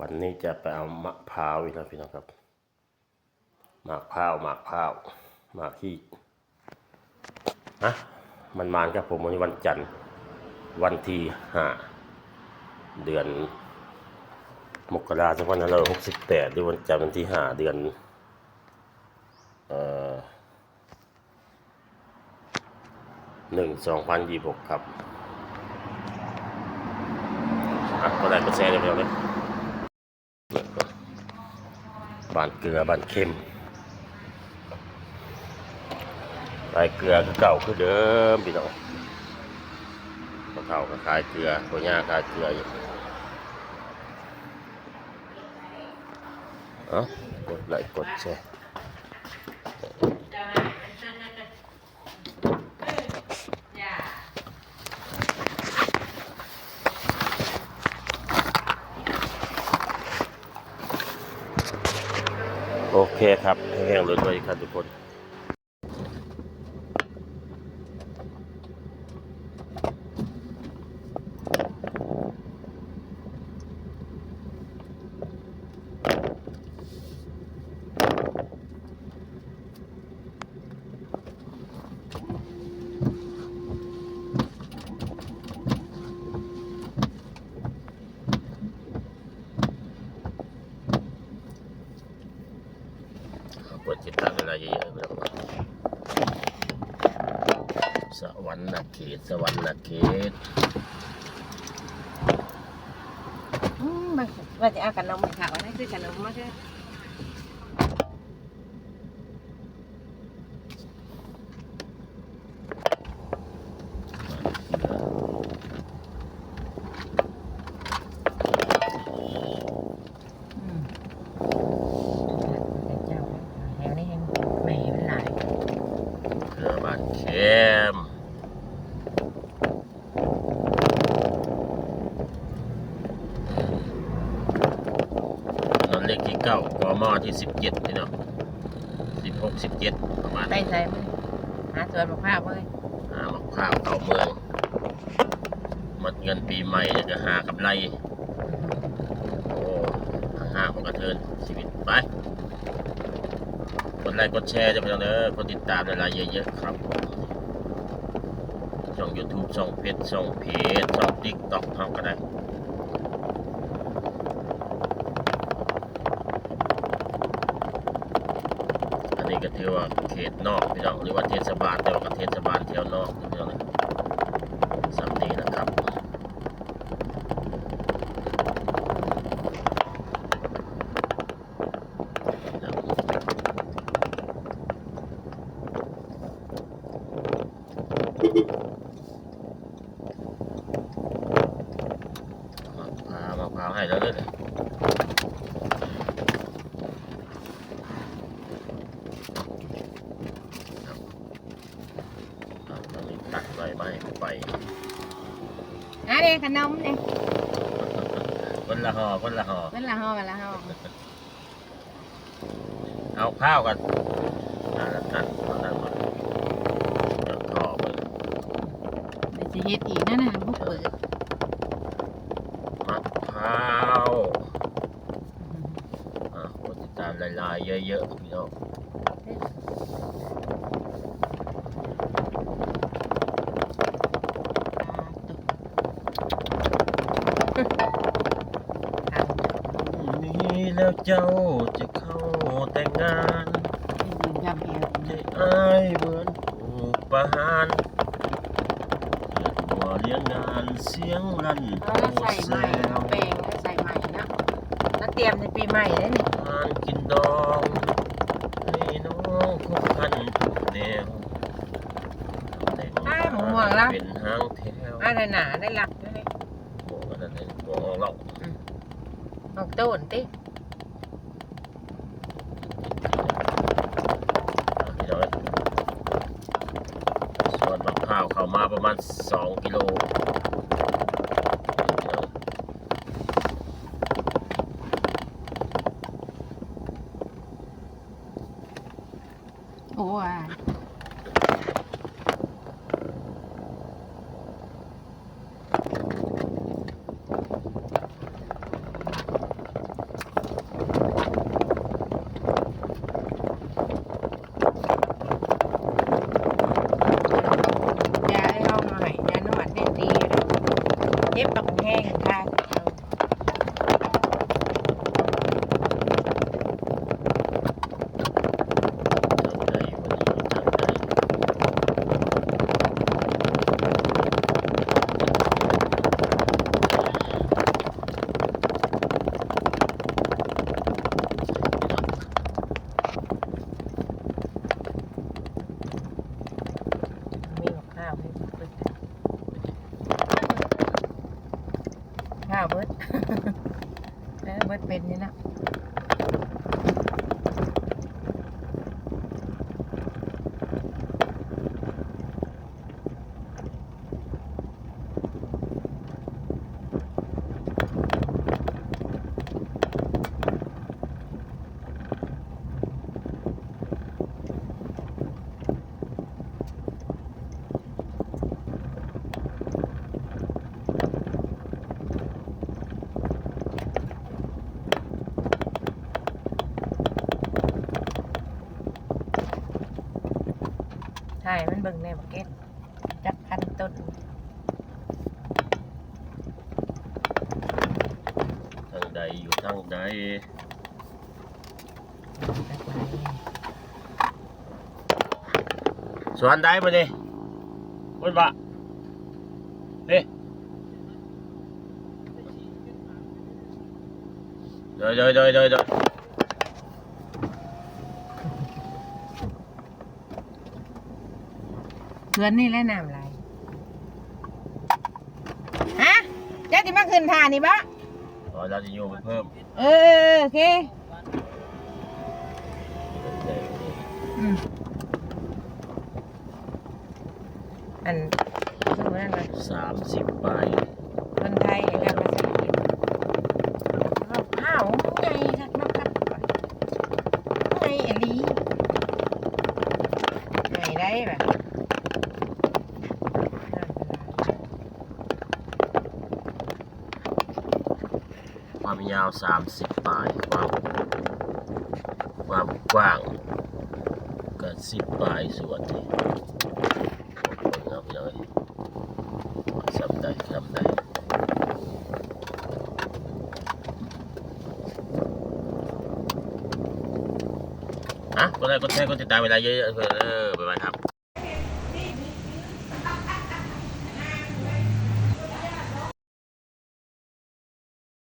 วันนี้จะไปเอามะพร้าวอีกแล้วพี่น้องครับ หมากพร้าวหมากพร้าวหมากที่ฮะมันมานครับผมวันนี้วันจันทร์ วันที่ห้าเดือน มกราคมสองพันห้าร้อยหกสิบแปดหรือวันจันทร์วันที่ห้าเดือนเอ่อหนึ่งสองพันยี่สิบหกครับอะก็ได้ก็แชร์ได้ไปแล้วเลย บานเกลือบานเค็มลายเกลือคือเก่าคือเดิมพี่น้องก็เท่ากับขายเกลือตัวหญ้าขายเกลืออยู่เอ้ากดไลค์กดแชร์ โอเคครับแห้งๆเลยด้วยครับทุกคน กดจิตตามเวลาเยอะๆแล้วก็สวรรค์นาเขตสวรรค์นาเขตอืมบางว่าจะเอาขนมมาขาวนะคือขนมมาคือแถวนี้ยังไม่เห็นหลาย เกลือบานเค็มถนน เลขที่เก้ากมที่สิบเจ็ดพี่น้องสิบหกสิบเจ็ดประมาณไปนี้ใส่มือหาสวนมะพร้าวเลยหามะพร้าวเข้าเมืองหมดเงินปีใหม่แล้วจะหากำไร โอ้ห้าของกระเทินชีวิตไปกดไลค์กดแชร์จะไปเด้อกดติดตามในไลน์เยอะๆครับผมช่อง YouTube ช่องเพจช่องเพจช่อง TikTok ทำก็ได้ อันนี้ ก็ถือว่าเขตนอกพี่น้องหรือว่าเทศบาลแต่ว่าเทศบาลแถวนอกพี่น้องนะสำนีนะครับพามะพร้าวให้แล้วเลยครับเอาตอนนี้ตัดใบไม้เข้าไป อะเด็ก ขนมเนี่ยคนละห่อคนละห่อมันละห่อมันละห่อเอาข้าวกันอ่าแล้วนั่นเอานั่นมาเดี๋ยวท่อไปเดี๋ยวจะเฮ็ดอีกนั่นน่ะพวกเปิดมะพร้าวอะกดติดตามลายๆเยอะๆพี่น้องนี่ แล้วเจ้าจะเข้าแต่งงานยืนยำแก้วจะอายเหมือนถูกประหารเกิดหัวเลี้ยงงานเสียงลั่นเออใส่ใหม่เอาแปลงแล้วใส่ใหม่เนาะแล้วเตรียมในปีใหม่เลยนี่ทานกินดองให้น้องคบคันทุกแนวแต่งมาเป็นหางแถวอะไรหนาได้หลักเลยโอ้กันนั่นเองโอ้เราออกต้นติ พี่น้อยส่วนมะพร้าวเข้า มาประมาณ 2 กิโลโอ้ย บิดเป็นนี่นะ ใช่มันเบิ่งในบักเก็ตจักพันต้นทางใดอยู่ทางใดจักใบสวนใดมาดิบนบะเฮ้เดยเดยเดยเดยเดย เพื่อนนี่แหละน้ำไหลฮะเจ้าที่มาขึ้นทานนี่บะอ๋อเราจะโยงไปเพิ่มเออโอเคอืมอันคือว่านั่นนะสามสิบใบ คนไทยกับภาษาอังกฤษเอาข้าวไงครับน้ำครับไงอลีไงได้ปะ ความยาวสามสิบปลาย ความความกว้างก็สิบปลายส่วนนี่เอาไปเลยสำได้สำได้ฮะก็ได้ก็แค่ก็ติดตามเวลาเยอะๆเออบ๊ายบายครับ